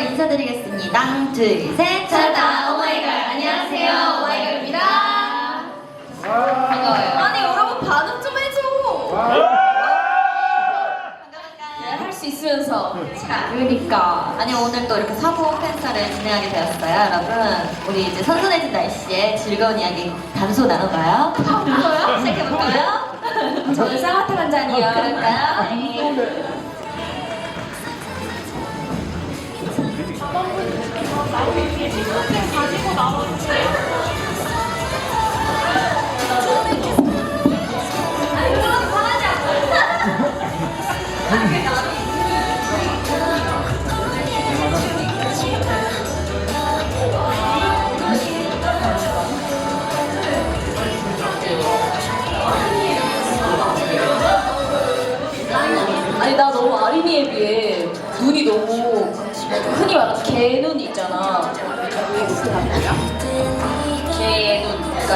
아, 네. 인사드리겠습니다. 둘, 셋. 찾았다. 오마이걸. 안녕하세요. 오마이걸입니다. 반가워요. 아니 여러분 반응 좀 해줘. 할 수 있으면서. 자, 그러니까. 아니 오늘 또 이렇게 사부 팬사를 진행하게 되었어요, 여러분. 우리 이제 선선해진 날씨에 즐거운 이야기 담소 나눠봐요. 담소요? 시작해볼까요? 저는 쌍화탕 한 잔이요. 그럴까요? 네. 아니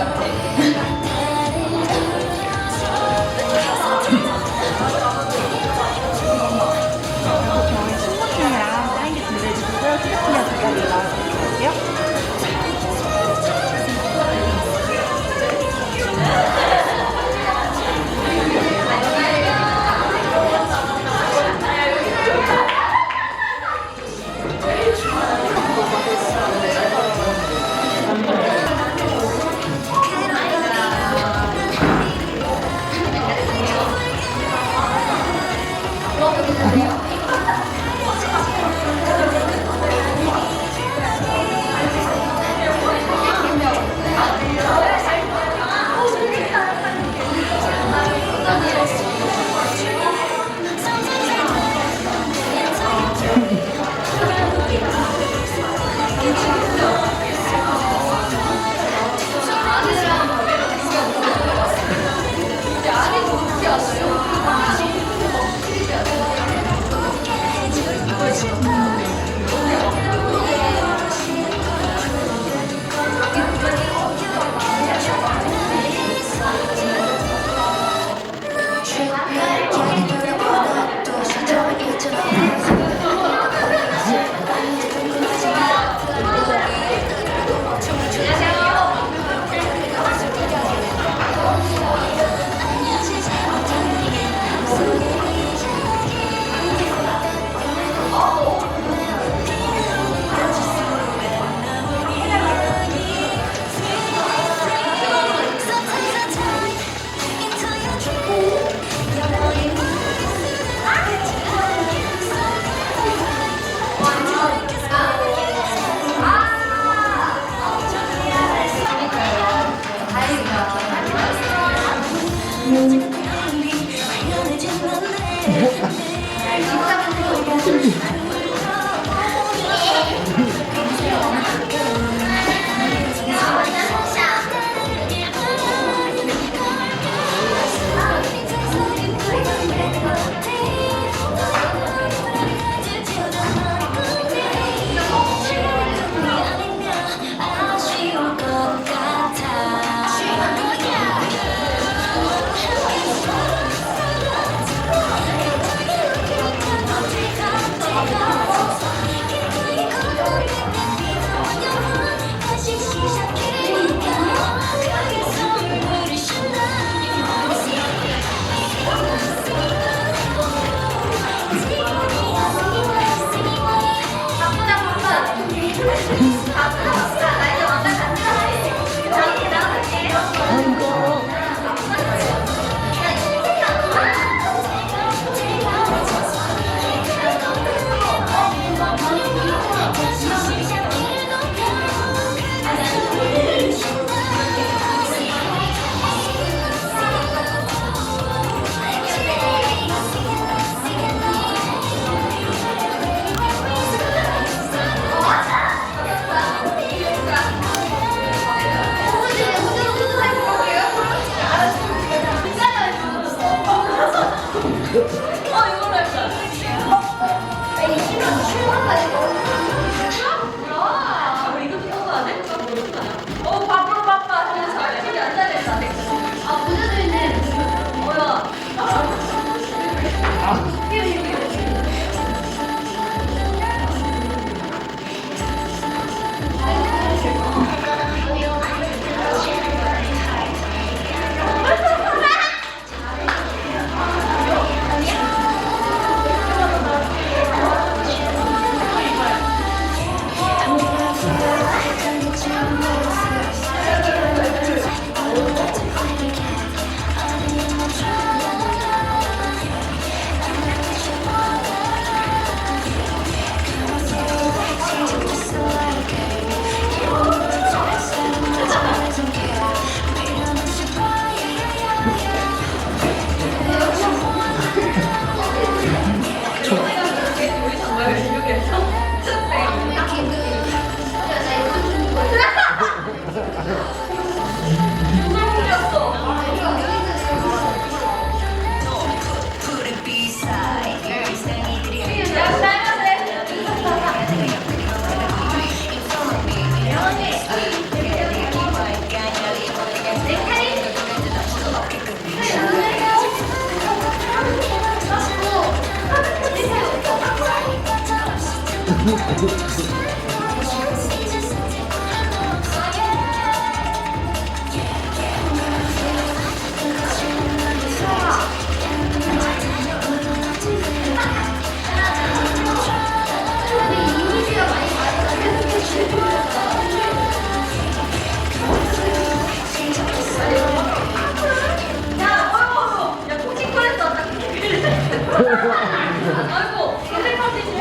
Okay.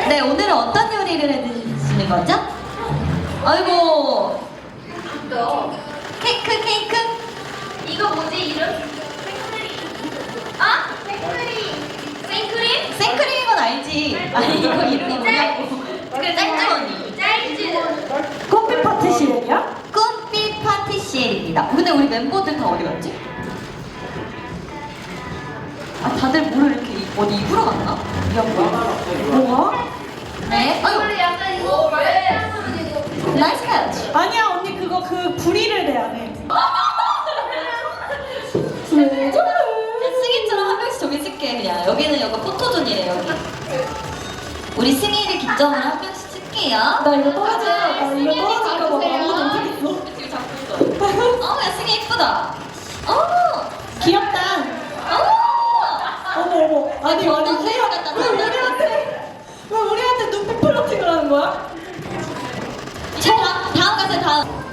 네, 오늘은 어떤 요리를 해드시는 거죠? 아이고. 케이크, 케이크? 이거 뭐지 이름? 아? 생크림. 생크림? 생크림은 알지. 아니, 이거 이름이 뭐냐고. 그래, 짤짤 언니. 짤즈. 커피 파티시에요? 꽃빛 파티시엘입니다. 근데 우리 멤버들 다 어디 갔지? 아, 다들 뭐를 이렇게 입- 어디 입으러 갔나? 이 양반. 뭐가? 네. 아유, 약간 이거 왜? 나이스 캐치. 아니야 언니 그거 그 구리를 내야 돼. 승희처럼 한 명씩 쓸게 그냥. 여기는 여기 포토존이래 여기. 우리 승희를 기점으로 한 명씩 쓸게요. 나 이거 떨어질까 봐 이거 떨어질까 봐 아무도 못하겠어. 지금 잡고 있어. 어, 야 승희 예쁘다. 어, 귀엽다. 어. 아니 우리 색깔 같다, 왜 우리한테 왜 우리한테 눈빛 플러팅을 하는 거야? 이제 다음 다음 가세요 다음.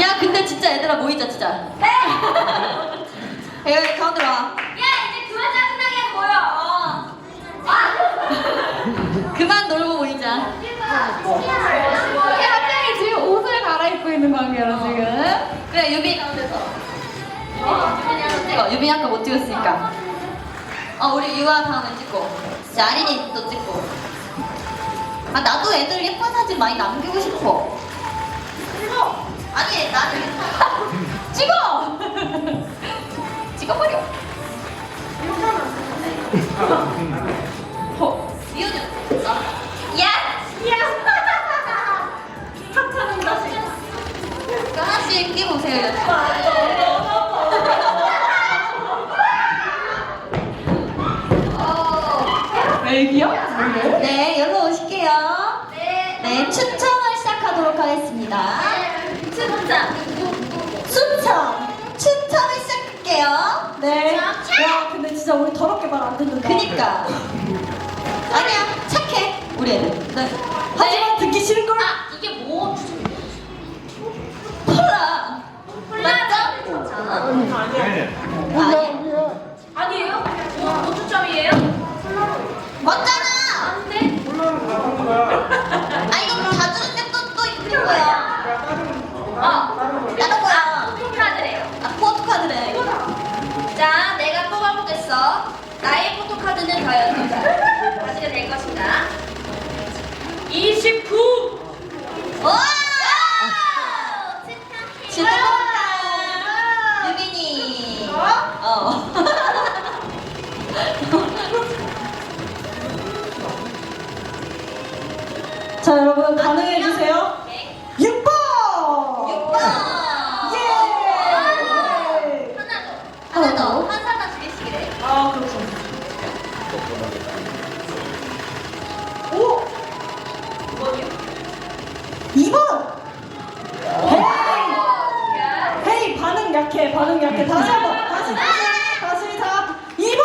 야 근데 진짜 얘들아 모이자 진짜. 네. 여기 가운데로 와. 야 이제 그만 짜증나게 모여. 아. 그만 놀고 모이자. 야 갑자기 지금 옷을 갈아입고 있는 관계로 지금. 그래 유빈 가운데서. 유빈이 한번 찍어. 유빈이 아까 못 찍었으니까. 어 우리 유아 다음에 찍고. 자 아린이 또 찍고. 아 나도 애들 예쁜 사진 많이 남기고 싶어. 찍어. 아니 나는 찍어. 찍어버려. 애기야? 네, 여기로 오실게요. 네. 네, 추첨을 시작하도록 하겠습니다. 진짜. 순창. 추첨을 시작할게요. 네. 야 근데 진짜 우리 더럽게 말 안 듣는다. 그니까. 아니야, 착해. 우리 애들. 네. 하지만 듣기 싫은 걸. 아 이게 뭐? 콜라. 맞죠? 아니, 아니에요? 뭐, 뭐 추첨이에요? 맞잖아. 안돼. 아, 이거 다 들었는데 또, 또 있는 거야. 어. 다른 거야. 포토카드래요. 아, 포토카드래. 자, 내가 뽑아보겠어. 나의 포토카드는 과연 누가 가지게 될 오. 뭐요? 2번. 헤이. 야. 헤이 반응 약해 반응 약해 다시 한번 다시 다시 다시 다 2번.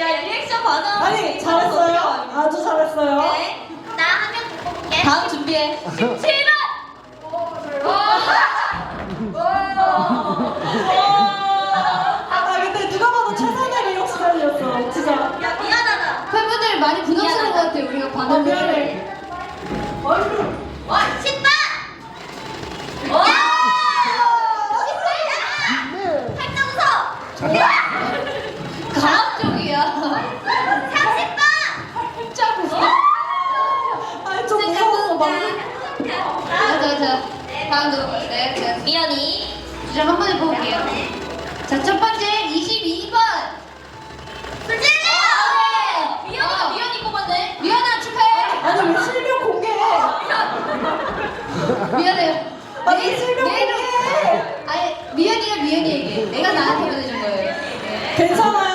야, 리액션 반응. 아니 잘했어요. 아주 잘했어요. 네. 나한 명 더 뽑을게. 다음 준비해. 7번! 아 근데 누가 봐도 최선의 리액션 살렸어 진짜. 야, 미안하다. 팬분들 많이 부담스러운 것 미안해. 얼른. 와, 10번. 와! 살짝 웃어. 다음 쪽이야. 30번. 진짜 무서워. 아니 좀 무서웠어 막. 자, 자, 자. 다음 누구 볼까요? 네, 미연이. 자, 한 번에 뽑을게요. 자, 첫 번째 22번. 불질 미안해요. 아, 내일 내일 아니 미연이가 미연이에게 내가 나한테 보내준 거예요. 네. 괜찮아.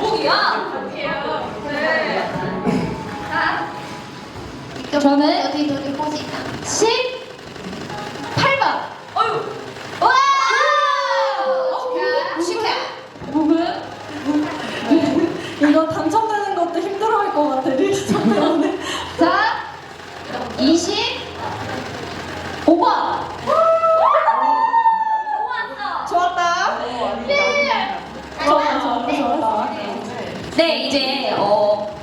뭐야? 저는 어디 어디 포지 있다. 18번. 와! 축하. 누구야? 이거 당첨되는 것도 힘들어할 것 같아. 리액션 때문에. 자, 25번. 좋았다. 좋았다, 좋았다, 좋았다. 네, 이제 어,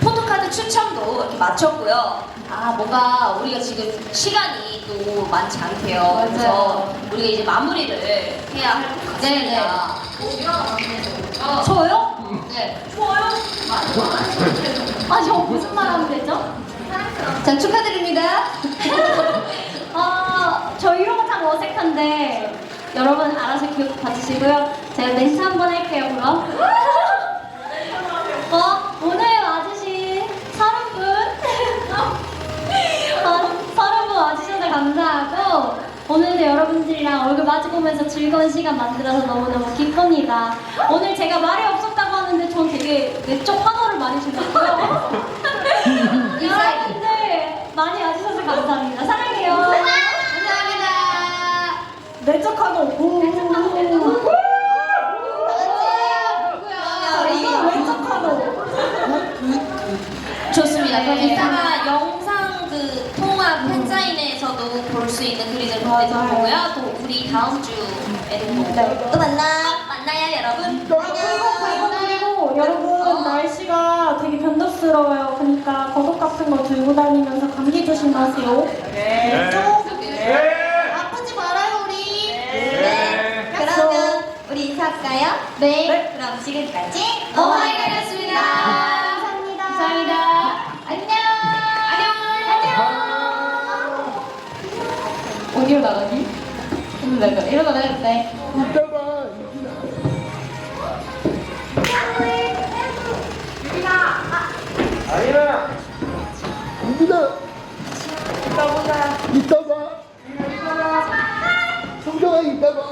포토카드 추첨도 이렇게 마쳤고요. 아, 뭔가 우리가 지금 시간이 또 많지 않대요. 그래서 우리가 이제 마무리를 해야 할 것 같습니다. 저요? 네. 저요? 아, 저 무슨 말 하면 되죠? 자 축하드립니다. 아, 저 이런 거 참 어색한데 여러분 알아서 기억 봐주시고요. 제가 멘트 한 번 할게요, 그럼. 어, 오늘 와주신 서른 분, 어, 서른 분 와주셔서 감사하고 오늘도 여러분들이랑 얼굴 마주보면서 즐거운 시간 만들어서 너무너무 기쁩니다. 오늘 제가 말이 없었다고 하는데 전 되게 내적 환호를 많이 주셨고요. 여러분들 많이 와주셔서. 감사합니다. 내적하고 오. 자, 이건 왼쪽하고. 좋습니다. 그럼 네. 이따가 영상 그 통화 팬사인회에서도 볼 수 있는 그림을 보내드릴. 거고요. 또 우리 다음 주에는 또 네. 또 만나. 만나요, 여러분. 그리고 그리고 그리고 여러분 날씨가 되게 변덕스러워요. 그러니까 겉옷 같은 거 들고 다니면서 감기 조심하세요. 네. 아프 인사할까요? 네. 네. 그럼 지금까지 오마이걸이었습니다. 감사합니다. 감사합니다. 안녕. 안녕. 어디로 나가니? 일로 나가. 일로 나가야겠네. 아니야. 민준아. 이따 보자. 이따 봐. 성경아 이따 봐.